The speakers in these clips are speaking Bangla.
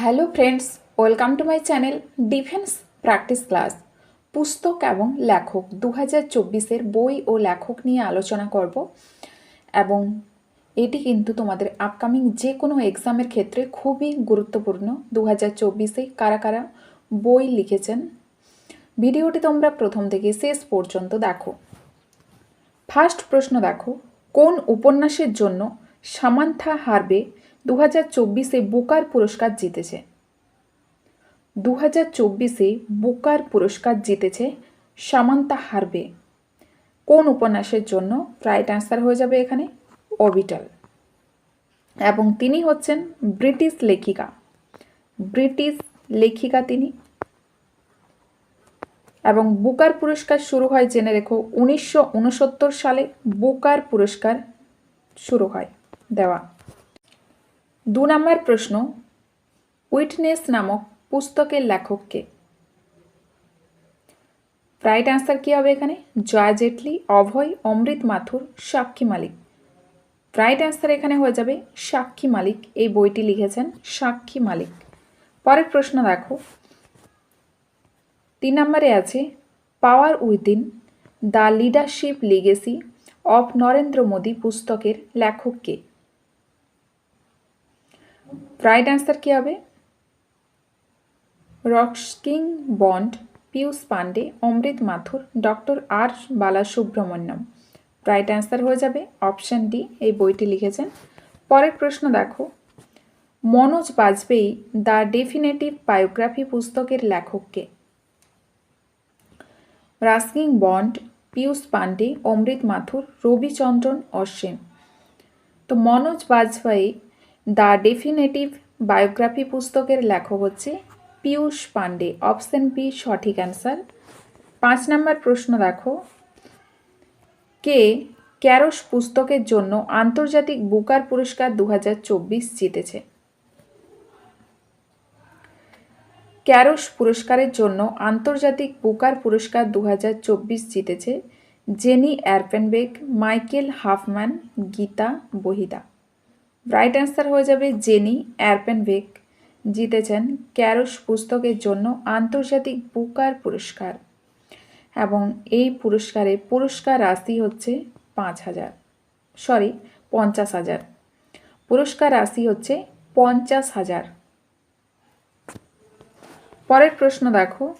Hello friends welcome to my channel defence practice class পুস্তক এবং লেখক দু হাজার চব্বিশের বই ও লেখক নিয়ে আলোচনা করব এবং এটি কিন্তু তোমাদের আপকামিং যে কোনো এক্সামের ক্ষেত্রে খুবই গুরুত্বপূর্ণ। দু হাজার চব্বিশে কারা কারা বই লিখেছেন? ভিডিওটি তোমরা প্রথম থেকে শেষ পর্যন্ত দেখো। ফার্স্ট প্রশ্ন দেখো, কোন উপন্যাসের জন্য সামান্থা হারবে দু হাজার চব্বিশে বুকার পুরস্কার জিতেছে। দু হাজার চব্বিশে বুকার পুরস্কার জিতেছে সামান্তা হারবে। কোন উপন্যাসের জন্য রাইট অ্যান্সার হয়ে যাবে এখানে? অবিটাল। এবং তিনি হচ্ছেন ব্রিটিশ লেখিকা। ব্রিটিশ লেখিকা তিনি। এবং বুকার পুরস্কার শুরু হয়, জেনে রেখো, উনিশশো উনসত্তর সালে বুকার পুরস্কার শুরু হয় দেওয়া। দু নম্বর প্রশ্ন, উইটনেস নামক পুস্তকের লেখককে। রাইট অ্যান্সার কী হবে এখানে? জয়া জেটলি, অভয়, অমৃত মাথুর, সাক্ষী মালিক। রাইট অ্যান্সার এখানে হয়ে যাবে সাক্ষী মালিক। এই বইটি লিখেছেন সাক্ষী মালিক। পরের প্রশ্ন দেখো। তিন নম্বরে আছে, power within, the leadership legacy of Narendra Modi পুস্তকের লেখককে। রাইট অ্যান্সার কী হবে? Ruskin Bond Piyush Pandey Amrit Mathur doctor R Balasubramaniam. Right answer হয়ে যাবে অপশান ডি এই বইটি লিখেছেন। পরের প্রশ্ন দেখো। Manoj Bajpayee, the definitive biography পুস্তকের লেখককে রাস্কিং বন্ড পিয়ুষ পান্ডে, অমৃত মাথুর, রবিচন্দ্রন অশ্বিন। তো Manoj Bajpayee the definitive biography পুস্তকের লেখক হচ্ছে পীয়ূষ পান্ডে অপশন বি, সঠিক অ্যান্সার। পাঁচ নম্বর প্রশ্ন দেখো। কে ক্যারস পুস্তকের জন্য আন্তর্জাতিক বুকার পুরস্কার দু হাজার চব্বিশ জিতেছে? ক্যারস পুরস্কারের জন্য আন্তর্জাতিক বুকার পুরস্কার দু হাজার চব্বিশ জিতেছে Jenny Erpenbeck Michael Hofmann, Geeta Bahida. Right answer হয়ে যাবে জেনি অ্যারপেনবেক জিতেছেন ক্যারস পুস্তকের জন্য আন্তর্জাতিক বুকার পুরস্কার। এবং এই পুরস্কারে পুরস্কার রাশি হচ্ছে পাঁচ হাজার। সরি পঞ্চাশ হাজার। পুরস্কার রাশি হচ্ছে পঞ্চাশ হাজার। পরের প্রশ্ন দেখো।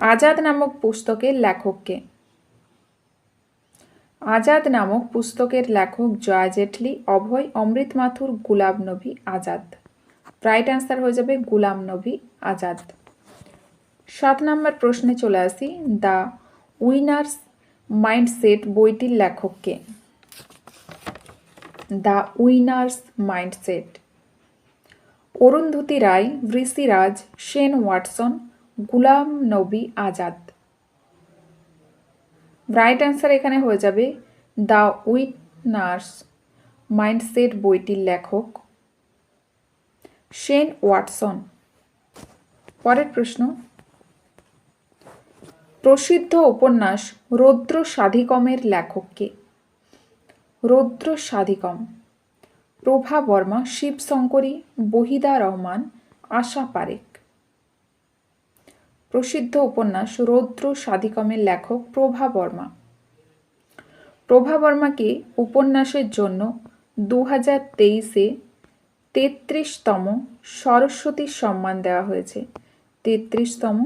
আজাদ নামক পুস্তকের লেখককে আজাদ নামক পুস্তকের লেখক জয়া জেটলি, অভয় অমৃত মাথুর গুলাব নবী আজাদ। রাইট অ্যান্সার হয়ে যাবে গুলাম নবী আজাদ। সাত নম্বর প্রশ্নে চলে আসি, দ্য উইনার্স মাইন্ডসেট বইটির লেখককে। The winners mindset. Arundhati Roy, Rishiraj, Shane Watson, Ghulam Nabi Azad. Right answer এখানে হয়ে যাবে দ্য উইটনার্স মাইন্ডসেট বইটির লেখক শেন ওয়াটসন পরের প্রশ্ন, প্রসিদ্ধ উপন্যাস রৌদ্র সাধিকমের লেখককে রৌদ্র সাধিকম, প্রভা বর্মা, শিবশঙ্করী, বহিদা রহমান, আশা পারেক। প্রসিদ্ধ উপন্যাস রৌদ্র সাধিকমের লেখক প্রভা বর্মা। প্রভা বর্মাকে উপন্যাসের জন্য দু হাজার তেইশে তেত্রিশতম সরস্বতী সম্মান দেওয়া হয়েছে। তেত্রিশতম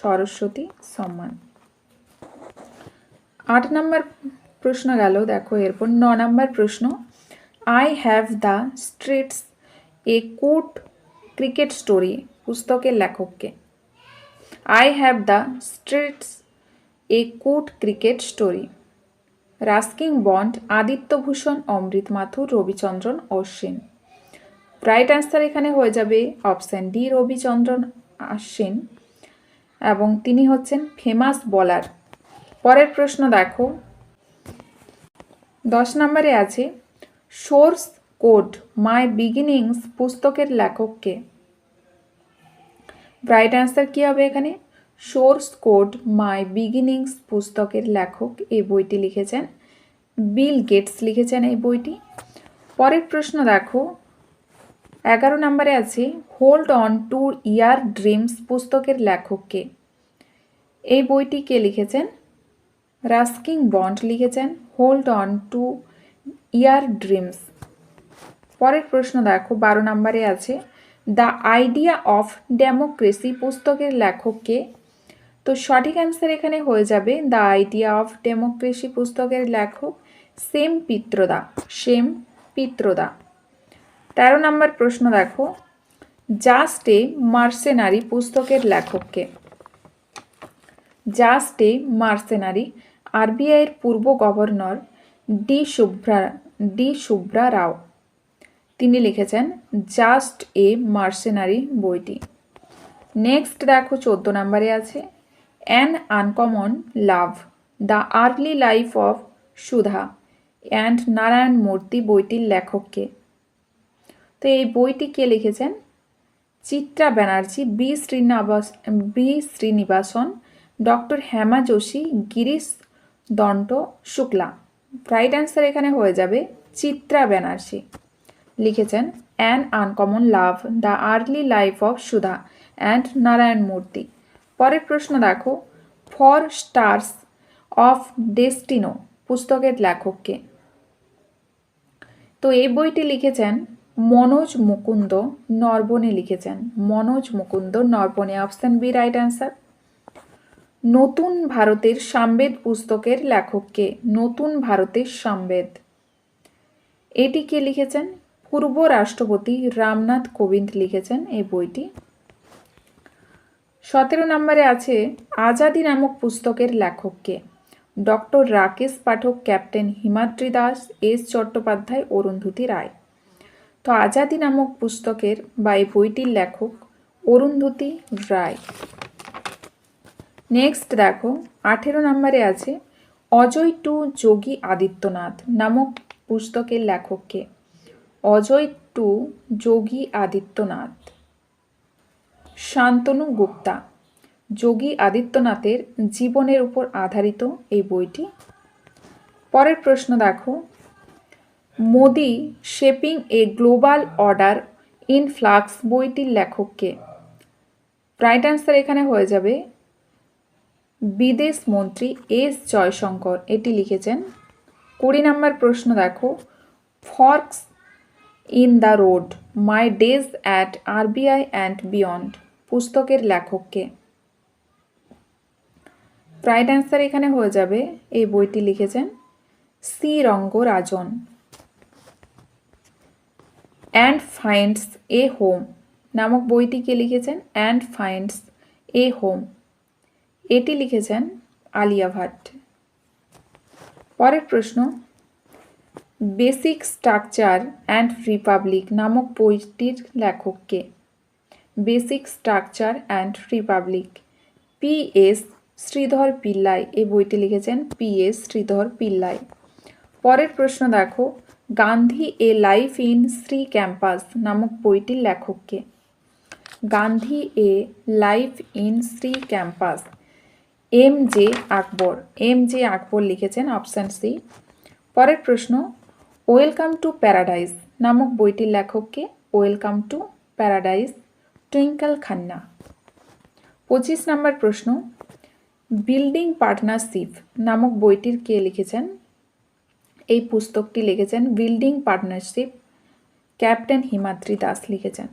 সরস্বতী সম্মান। আট নম্বর প্রশ্ন গেল, দেখো এরপর ন নম্বর প্রশ্ন। I have the streets, a Kutti cricket story, পুস্তকের লেখককে। I have the streets a Kutti cricket story Ruskin Bond Adityabhushan Amrit Mathur Ravichandran Ashwin right answer এখানে হয়ে যাবে অপশান ডি রবিচন্দ্রন আশ্বিন এবং তিনি হচ্ছেন ফেমাস বলার পরের প্রশ্ন দেখো। দশ নম্বরে আছে সোর্স কোড মাই বিগিনিংস পুস্তকের লেখককে রাইট অ্যান্সার কী হবে এখানে? সোর্স কোড মাই বিগিনিংস পুস্তকের লেখক এই বইটি লিখেছেন। বিল গেটস লিখেছেন এই বইটি। পরের প্রশ্ন দেখো। এগারো নম্বরে আছে hold on to your dreams পুস্তকের লেখককে। এই বইটি কে লিখেছেন? রাস্কিং বন্ড লিখেছেন hold on to your dreams পরের প্রশ্ন দেখো, বারো নম্বরে আছে দ্য আইডিয়া অফ ডেমোক্রেসি পুস্তকের লেখককে। তো সঠিক অ্যান্সার এখানে হয়ে যাবে দ্য আইডিয়া অফ ডেমোক্রেসি পুস্তকের লেখক সেম পিত্রদা সেম পিত্রদা। তেরো নম্বর প্রশ্ন দেখো। জাস্ট এ মার্সেনারি পুস্তকের লেখককে। জাস্ট এ মার্সেনারি, আরবিআইয়ের পূর্ব governor D Subba D Subba Rao. তিনি লিখেছেন, জাস্ট এ মার্সেনারি বইটি। নেক্সট দেখো, চোদ্দ নম্বরে আছে, an uncommon love, the early life of Sudha and Narayana Murthy বইটির লেখককে। তো এই বইটি কে লিখেছেন? Chitra Banerjee, B Srinivas, B Srinivasan, doctor Hema Joshi, Girish Dand Shukla. Right answer এখানে হয়ে যাবে চিত্রা ব্যানার্জি। লিখেছেন an uncommon love the early life of Sudha and Narayana Murthy পরের প্রশ্ন দেখো ফর স্টার্স অফ ডেস্টিনো পুস্তকের লেখককে। তো এই বইটি লিখেছেন মনোজ মুকুন্দ নরবনে লিখেছেন। Manoj Mukund Naravane option B, right answer. নতুন ভারতের সামবেদ পুস্তকের লেখককে, নতুন ভারতের সামবেদ। এটি কে লিখেছেন? পূর্ব রাষ্ট্রপতি রামনাথ কোবিন্দ লিখেছেন এই বইটি। সতেরো নম্বরে আছে, আজাদি নামক পুস্তকের লেখককে। Doctor Rakesh Pathak, captain Himadri Das, S Chattopadhyay, Arundhati Roy. তো আজাদি নামক পুস্তকের বা এই বইটির লেখক অরুন্ধতী রায়। নেক্সট দেখো, আঠেরো নম্বরে আছে, অজয় টু যোগী আদিত্যনাথ নামক পুস্তকের লেখককে। অজয় টু যোগী আদিত্যনাথ। শান্তনু গুপ্তা, যোগী আদিত্যনাথের জীবনের উপর আধারিত এই বইটি। পরের প্রশ্ন দেখো। Modi shaping a global order in flux বইটির লেখককে রাইট অ্যান্সার এখানে হয়ে যাবে বিদেশ মন্ত্রী এস জয়শঙ্কর। এটি লিখেছেন। কুড়ি নম্বর প্রশ্ন দেখো। Forks in the road, my days at RBI and beyond, পুস্তকের লেখককে। রাইট অ্যান্সার এখানে হয়ে যাবে, এই বইটি লিখেছেন C Rangarajan. And finds a home নামক বইটি বইটিকে লিখেছেন? And finds a home. এটি লিখেছেন আলিয়া ভাট। পরের প্রশ্ন বেসিক স্ট্রাকচার অ্যান্ড রিপাবলিক নামক বইটির লেখককে। Basic structure and republic. P S Sreedhar Pillai, এই বইটি লিখেছেন পি এস শ্রীধর পিল্লাই। পরের প্রশ্ন দেখো, Gandhi a life in three campuses নামক বইটির লেখককে। Gandhi a life in three campuses. M J Akbar. M J Akbar লিখেছেন অপশান সি। পরের প্রশ্ন ওয়েলকাম টু প্যারাডাইস নামক বইটির লেখককে welcome to paradise Twinkle Khanna পঁচিশ নম্বর প্রশ্ন বিল্ডিং পার্টনারশিপ নামক বইটির কে লিখেছেন? এই পুস্তকটি লিখেছেন building partnership captain Himadri Das লিখেছেন।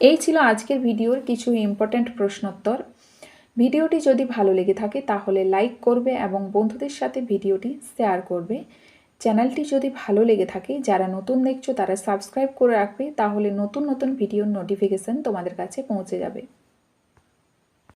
এই ছিল আজকের ভিডিওর কিছু ইম্পর্ট্যান্ট প্রশ্নোত্তর। ভিডিওটি যদি ভালো লেগে থাকে তাহলে লাইক করবে এবং বন্ধুদের সাথে ভিডিওটি শেয়ার করবে। চ্যানেলটি যদি ভালো লেগে থাকে, যারা নতুন দেখছ তারা সাবস্ক্রাইব করে রাখবে, তাহলে নতুন নতুন ভিডিওর নোটিফিকেশান তোমাদের কাছে পৌঁছে যাবে।